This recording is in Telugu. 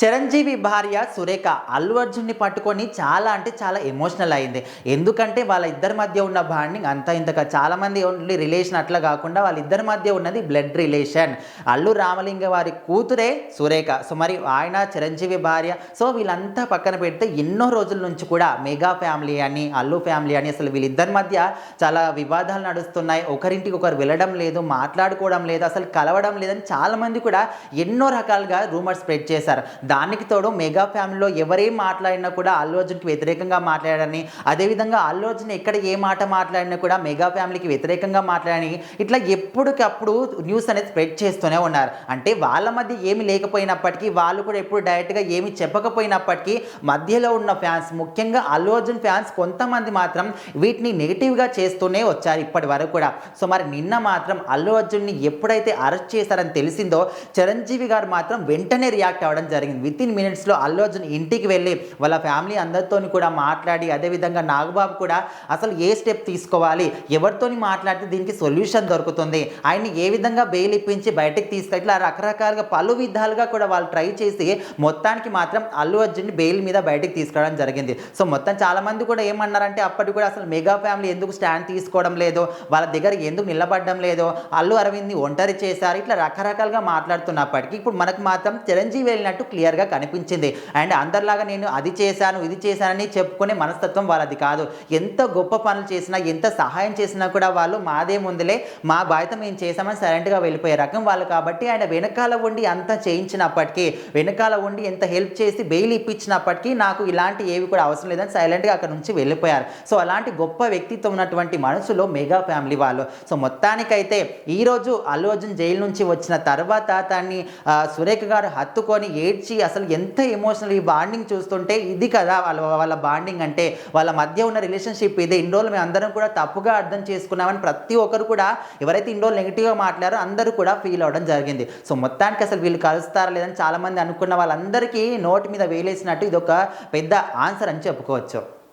చిరంజీవి భార్య సురేఖ అల్లు అర్జున్ని పట్టుకొని చాలా అంటే చాలా ఎమోషనల్ అయింది. ఎందుకంటే వాళ్ళ ఇద్దరి మధ్య ఉన్న బాండింగ్ అంత ఇంతగా చాలామంది ఓన్లీ రిలేషన్ అట్లా కాకుండా వాళ్ళ ఇద్దరి మధ్య ఉన్నది బ్లడ్ రిలేషన్ అల్లు రామలింగ వారి కూతురే సురేఖ. సో మరి ఆయన చిరంజీవి భార్య. సో వీళ్ళంతా పక్కన పెడితే ఎన్నో రోజుల నుంచి కూడా మెగా ఫ్యామిలీ అని అల్లు ఫ్యామిలీ అని అసలు వీళ్ళిద్దరి మధ్య చాలా వివాదాలు నడుస్తున్నాయి. ఒకరింటికి ఒకరు వెళ్ళడం లేదు మాట్లాడుకోవడం లేదు అసలు కలవడం లేదని చాలామంది కూడా ఎన్నో రకాలుగా రూమర్స్ స్ప్రెడ్ చేశారు. దానికి తోడు మెగా ఫ్యామిలీలో ఎవరేం మాట్లాడినా కూడా అల్లు అర్జున్కి వ్యతిరేకంగా మాట్లాడని అదేవిధంగా అల్లు అర్జున్ ఎక్కడ ఏ మాట మాట్లాడినా కూడా మెగా ఫ్యామిలీకి వ్యతిరేకంగా మాట్లాడని ఇట్లా ఎప్పటికప్పుడు న్యూస్ అనేది స్ప్రెడ్ చేస్తూనే ఉన్నారు. అంటే వాళ్ళ మధ్య ఏమి లేకపోయినప్పటికీ వాళ్ళు కూడా ఎప్పుడు డైరెక్ట్గా ఏమి చెప్పకపోయినప్పటికీ మధ్యలో ఉన్న ఫ్యాన్స్ ముఖ్యంగా అల్లు అర్జున్ ఫ్యాన్స్ కొంతమంది మాత్రం వీటిని నెగిటివ్గా చేస్తూనే వచ్చారు ఇప్పటి వరకు కూడా. సో మరి నిన్న మాత్రం అల్లు అర్జున్ని ఎప్పుడైతే అరెస్ట్ చేశారని తెలిసిందో చిరంజీవి గారు మాత్రం వెంటనే రియాక్ట్ అవ్వడం జరిగింది. విత్ ఇన్ మినిట్స్లో అల్లు అర్జున్ ఇంటికి వెళ్ళి వాళ్ళ ఫ్యామిలీ అందరితో కూడా మాట్లాడి అదేవిధంగా నాగబాబు కూడా అసలు ఏ స్టెప్ తీసుకోవాలి ఎవరితోని మాట్లాడితే దీనికి సొల్యూషన్ దొరుకుతుంది ఆయన్ని ఏ విధంగా బెయిల్ ఇప్పించి బయటకు తీసుకెళ్ళి ఇట్లా రకరకాలుగా పలు విధాలుగా కూడా వాళ్ళు ట్రై చేసి మొత్తానికి మాత్రం అల్లు అర్జున్ని బెయిల్ మీద బయటకు తీసుకురావడం జరిగింది. సో మొత్తం చాలామంది కూడా ఏమన్నారంటే అప్పటికి కూడా అసలు మెగా ఫ్యామిలీ ఎందుకు స్టాండ్ తీసుకోవడం లేదు వాళ్ళ దగ్గర ఎందుకు నిలబడడం లేదో అల్లు అరవింద్ని ఒంటరి చేశారు ఇట్లా రకరకాలుగా మాట్లాడుతున్నప్పటికీ ఇప్పుడు మనకు మాత్రం చిరంజీవి వెళ్ళినట్టు క్లియర్గా కనిపించింది. అండ్ అందరిలాగా నేను అది చేశాను ఇది చేశానని చెప్పుకునే మనస్తత్వం వాళ్ళది కాదు. ఎంత గొప్ప పనులు చేసినా ఎంత సహాయం చేసినా కూడా వాళ్ళు మాదే ముందులే. మా బాధ్యత మేము చేసామని సైలెంట్గా వెళ్ళిపోయే రకం వాళ్ళు కాబట్టి ఆయన వెనకాల ఉండి అంత చేయించినప్పటికీ వెనకాల ఉండి ఎంత హెల్ప్ చేసి బెయిల్ ఇప్పించినప్పటికీ నాకు ఇలాంటి ఏవి కూడా అవసరం లేదని సైలెంట్గా అక్కడ నుంచి వెళ్ళిపోయారు. సో అలాంటి గొప్ప వ్యక్తిత్వం ఉన్నటువంటి మనుషులు మెగా ఫ్యామిలీ వాళ్ళు. సో మొత్తానికైతే ఈరోజు అల్లు అర్జున్ జైలు నుంచి వచ్చిన తర్వాత దాన్ని సురేఖ గారు హత్తుకొని ఏడ్చి అసలు ఎంత ఎమోషనల్ ఈ బాండింగ్ చూస్తుంటే ఇది కదా వాళ్ళ వాళ్ళ బాండింగ్ అంటే వాళ్ళ మధ్య ఉన్న రిలేషన్షిప్ ఇదే. ఇన్ని రోజులు మేము అందరం కూడా తప్పుగా అర్థం చేసుకున్నామని ప్రతి ఒక్కరు కూడా ఎవరైతే ఇన్ని రోజులు నెగిటివ్గా మాట్లాడారో అందరూ కూడా ఫీల్ అవ్వడం జరిగింది. సో మొత్తానికి అసలు వీళ్ళు కలుస్తారా లేదని చాలామంది అనుకున్న వాళ్ళందరికీ నోటి మీద వేలేసినట్టు ఇది ఒక పెద్ద ఆన్సర్ అని చెప్పుకోవచ్చు.